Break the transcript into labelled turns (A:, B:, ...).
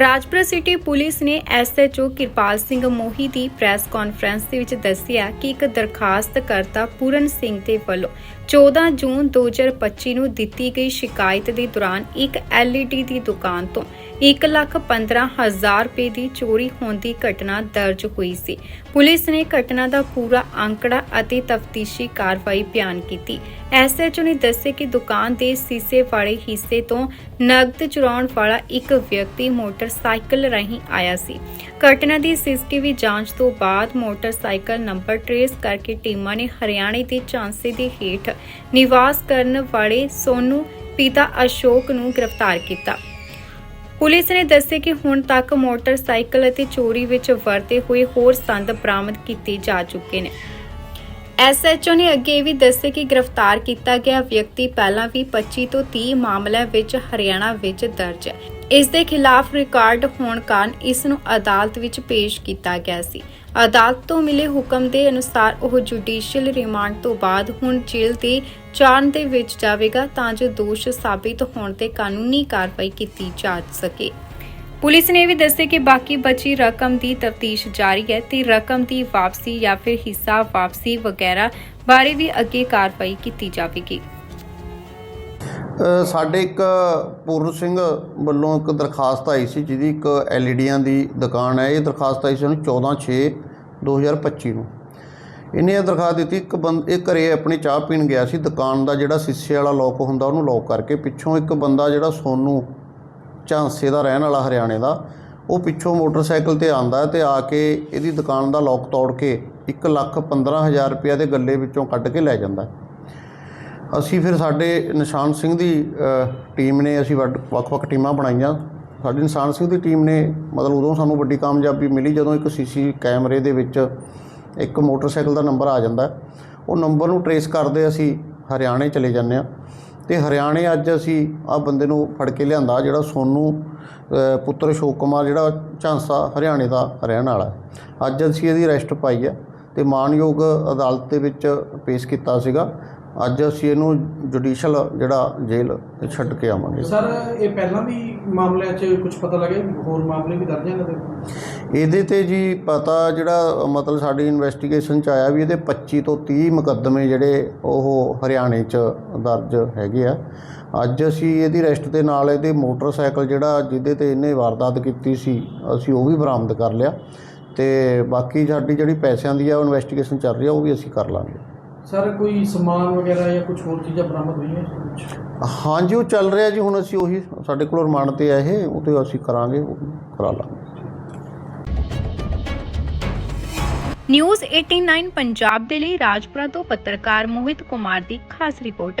A: Rajpura city police ਨੇ SHO Kirpal Singh Mohi ਦੀ press conference ਦੇ ਵਿੱਚ ਦੱਸਿਆ ਕਿ ਇੱਕ ਦਰਖਾਸਤਕਰਤਾ ਪੂਰਨ ਸਿੰਘ ਦੇ ਵੱਲੋਂ 14 ਜੂਨ 2025 ਨੂੰ ਦਿੱਤੀ ਗਈ ਸ਼ਿਕਾਇਤ ਦੇ ਦੌਰਾਨ ਇੱਕ ਐਲਈਡੀ ਦੀ ਦੁਕਾਨ ਤੋਂ 115000 ਰੁਪਏ ਦੀ ਚੋਰੀ ਹੋਣ ਦੀ ਘਟਨਾ ਦਰਜ ਹੋਈ ਸੀ। ਪੁਲਿਸ ਨੇ ਘਟਨਾ ਦਾ ਪੂਰਾ ਅੰਕੜਾ ਅਤੇ ਤਫਤੀਸ਼ੀ ਕਾਰਵਾਈ ਬਿਆਨ ਕੀਤੀ। ਐਸਐਚਓ ਨੇ ਦੱਸਿਆ ਕਿ ਦੁਕਾਨ ਦੇ ਸੀਸੇ ਵਾਲੇ ਹਿੱਸੇ ਤੋਂ ਨਗਦ ਚੁਰਾਉਣ ਵਾਲਾ ਇੱਕ ਵਿਅਕਤੀ ਮੋਟਰਸਾਈਕਲ ਰਾਹੀਂ ਆਇਆ ਸੀ। ਘਟਨਾ ਦੀ ਸੀਸੀਟੀਵੀ ਜਾਂਚ ਤੋਂ ਬਾਅਦ ਮੋਟਰਸਾਈਕਲ ਨੰਬਰ ਟਰੇਸ ਕਰਕੇ ਟੀਮਾਂ ਨੇ ਹਰਿਆਣੇ ਦੇ ਝਾਂਸੇ ਦੇ ਹੇਠ ਨਿਵਾਸ ਕਰਨ ਵਾਲੇ ਸੋਨੂ ਪਿਤਾ ਅਸ਼ੋਕ ਨੂੰ ਗ੍ਰਿਫਤਾਰ ਕੀਤਾ। ਪੁਲਿਸ ਨੇ ਦੱਸਿਆ ਕਿ ਹੁਣ ਤੱਕ ਮੋਟਰਸਾਈਕਲ ਅਤੇ ਚੋਰੀ ਵਿੱਚ ਵਰਤੇ ਹੋਏ ਹੋਰ ਸੰਦ ਬਰਾਮਦ ਕੀਤੇ ਜਾ ਚੁੱਕੇ ਨੇ। ਐਸਐਚਓ ਨੇ ਅੱਗੇ ਇਹ ਵੀ ਦੱਸਿਆ ਕਿ ਗ੍ਰਿਫਤਾਰ ਕੀਤਾ ਗਿਆ ਵਿਅਕਤੀ ਪਹਿਲਾਂ ਵੀ 25 ਤੋਂ 30 ਮਾਮਲਿਆਂ ਵਿੱਚ ਹਰਿਆਣਾ ਵਿੱਚ ਦਰਜ ਹੈ। ਇਸ ਦੇ ਖਿਲਾਫ ਰਿਕਾਰਡ ਹੋਣ ਕਾਰਨ ਇਸ ਨੂੰ ਅਦਾਲਤ ਵਿੱਚ ਪੇਸ਼ ਕੀਤਾ ਗਿਆ ਸੀ। ਅਦਾਲਤ ਤੋਂ ਮਿਲੇ ਹੁਕਮ ਦੇ ਅਨੁਸਾਰ ਉਹ ਜੁਡੀਸ਼ੀਅਲ ਰਿਮਾਂਡ ਤੋਂ ਬਾਅਦ ਹੁਣ ਜੇਲ੍ਹ ਦੇ ਚਾਰਨ ਦੇ ਵਿੱਚ ਜਾਵੇਗਾ ਤਾਂ ਜੋ ਦੋਸ਼ ਸਾਬਿਤ ਹੋਣ ਤੇ ਕਾਨੂੰਨੀ ਕਾਰਵਾਈ ਕੀਤੀ ਜਾ ਸਕੇ। ਪੁਲਿਸ ਨੇ ਵੀ ਦੱਸਿਆ ਕਿ ਬਾਕੀ ਬਚੀ ਰਕਮ ਦੀ ਤਫਤੀਸ਼ ਜਾਰੀ ਹੈ ਤੇ ਰਕਮ ਦੀ ਵਾਪਸੀ ਜਾਂ ਫਿਰ ਹਿੱਸਾ ਵਾਪਸੀ ਵਗੈਰਾ ਬਾਰੇ ਵੀ ਅੱਗੇ ਕਾਰਵਾਈ ਕੀਤੀ ਜਾਵੇਗੀ।
B: ਸਾਡੇ ਇੱਕ ਪੂਰਨ ਸਿੰਘ ਵੱਲੋਂ ਇੱਕ ਦਰਖਾਸਤ ਆਈ ਸੀ, ਜਿਹਦੀ ਇੱਕ ਐਲਈਡੀਆਂ ਦੀ ਦੁਕਾਨ ਹੈ। ਇਹ ਦਰਖਾਸਤ ਆਈ ਸੀ ਉਹਨੂੰ 14 6 2025 ਨੂੰ। ਇਹਨੇ ਇਹ ਦਰਖਾਸਤ ਦਿੱਤੀ, ਇੱਕ ਬੰਦ ਇਹ ਘਰੇ ਆਪਣੀ ਚਾਹ ਪੀਣ ਗਿਆ ਸੀ। ਦੁਕਾਨ ਦਾ ਜਿਹੜਾ ਸ਼ੀਸ਼ੇ ਵਾਲਾ ਲੋਕ ਹੁੰਦਾ, ਉਹਨੂੰ ਲੋਕ ਕਰਕੇ ਪਿੱਛੋਂ ਇੱਕ ਬੰਦਾ ਜਿਹੜਾ ਸੋਨੂ ਝਾਂਸੇ ਦਾ ਰਹਿਣ ਵਾਲਾ ਹਰਿਆਣੇ ਦਾ, ਉਹ ਪਿੱਛੋਂ ਮੋਟਰਸਾਈਕਲ ਤੇ ਆਂਦਾ ਤੇ ਆ ਕੇ ਇਹਦੀ ਦੁਕਾਨ ਦਾ ਲੋਕ ਤੋੜ ਕੇ 1 ਲੱਖ 15000 ਰੁਪਇਆ ਦੇ ਗੱਲੇ ਵਿੱਚੋਂ ਕੱਢ ਕੇ ਲੈ ਜਾਂਦਾ। ਅਸੀਂ ਫਿਰ ਸਾਡੇ ਨਿਸ਼ਾਨ ਸਿੰਘ ਦੀ ਟੀਮ ਨੇ ਅਸੀਂ ਵੱਡ- ਵੱਖ-ਵੱਖ ਟੀਮਾਂ ਬਣਾਈਆਂ। ਸਾਡੀ ਨਿਸ਼ਾਨ ਸਿੰਘ ਦੀ ਟੀਮ ਨੇ ਮਤਲਬ ਉਦੋਂ ਸਾਨੂੰ ਵੱਡੀ ਕਾਮਯਾਬੀ ਮਿਲੀ ਜਦੋਂ ਇੱਕ ਸੀਸੀ ਕੈਮਰੇ ਦੇ ਵਿੱਚ ਇੱਕ ਮੋਟਰਸਾਈਕਲ ਦਾ ਨੰਬਰ ਆ ਜਾਂਦਾ। ਉਹ ਨੰਬਰ ਨੂੰ ਟਰੇਸ ਕਰਦੇ ਅਸੀਂ ਹਰਿਆਣੇ ਚਲੇ ਜਾਂਦੇ ਆ ਤੇ ਹਰਿਆਣੇ ਅੱਜ ਅਸੀਂ ਆ ਬੰਦੇ ਨੂੰ ਫੜ ਕੇ ਲਿਆਂਦਾ ਜਿਹੜਾ ਸੋਨੂ ਪੁੱਤਰ ਅਸ਼ੋਕ ਕੁਮਾਰ ਜਿਹੜਾ ਝਾਂਸਾ ਹਰਿਆਣੇ ਦਾ ਰਹਿਣ ਵਾਲਾ ਅੱਜ ਅਸੀਂ ਇਹਦੀ ਅਰੈਸਟ ਪਾਈ ਹੈ ਤੇ ਮਾਨਯੋਗ ਅਦਾਲਤ ਦੇ ਵਿੱਚ ਪੇਸ਼ ਕੀਤਾ ਸੀਗਾ। ਅੱਜ ਅਸੀਂ ਇਹਨੂੰ ਜੁਡੀਸ਼ੀਅਲ ਜਿਹੜਾ ਜੇਲ੍ਹ ਛੱਡ ਕੇ ਆਵਾਂਗੇ।
C: ਸਰ ਇਹ ਪਹਿਲਾਂ ਵੀ ਮਾਮਲਿਆਂ 'ਚ ਕੁਝ ਪਤਾ ਲੱਗਿਆ? ਹੋਰ ਮਾਮਲੇ ਵੀ ਦਰਜ ਹਨ? ਇਹਦੇ
B: ਤੇ ਜੀ ਪਤਾ ਜਿਹੜਾ ਮਤਲਬ ਸਾਡੀ ਇਨਵੈਸਟੀਗੇਸ਼ਨ ਚ ਆਇਆ ਵੀ ਇਹਦੇ 25 ਤੋਂ 30 ਮੁਕੱਦਮੇ ਜਿਹੜੇ ਉਹ ਹਰਿਆਣੇ ਚ ਦਰਜ ਹੈਗੇ ਆ। ਅੱਜ ਅਸੀਂ ਇਹਦੀ ਰੈਸਟ ਦੇ ਨਾਲ ਇਹਦੇ ਮੋਟਰਸਾਈਕਲ ਜਿਹੜਾ ਜਿਹਦੇ ਤੇ ਇਹਨੇ ਵਾਰਦਾਤ ਕੀਤੀ ਸੀ ਅਸੀਂ ਉਹ ਵੀ ਬਰਾਮਦ ਕਰ ਲਿਆ ਤੇ ਬਾਕੀ ਸਾਡੀ ਜਿਹੜੀ ਪੈਸਿਆਂ ਦੀ ਆ ਉਹ ਇਨਵੈਸਟੀਗੇਸ਼ਨ ਚੱਲ ਰਹੀ ਆ ਉਹ ਵੀ ਅਸੀਂ ਕਰ ਲਾਂਗੇ।
C: ਸਰ ਕੋਈ ਸਮਾਨ ਵਗੈਰਾ ਜਾਂ ਕੁਝ ਹੋਰ ਚੀਜ਼ਾਂ ਬਰਾਮਦ ਹੋਈਆਂ ਇਸ ਵਿੱਚ?
B: ਹਾਂਜੀ ਉਹ ਚੱਲ ਰਿਹਾ ਜੀ ਹੁਣ ਅਸੀਂ ਉਹੀ ਸਾਡੇ ਕੋਲ ਰਿਮਾਂਡ ਤੇ ਆ ਇਹ ਉਹ ਤੇ ਅਸੀਂ ਕਰਾਂਗੇ ਉਹ ਕਰਾ ਲਾਂਗੇ
A: ਨਿਊਜ਼ 89 ਪੰਜਾਬ ਦੇ ਲਈ ਰਾਜਪੁਰਾ ਤੋਂ ਪੱਤਰਕਾਰ ਮੋਹਿਤ ਕੁਮਾਰ ਦੀ ਖਾਸ ਰਿਪੋਰਟ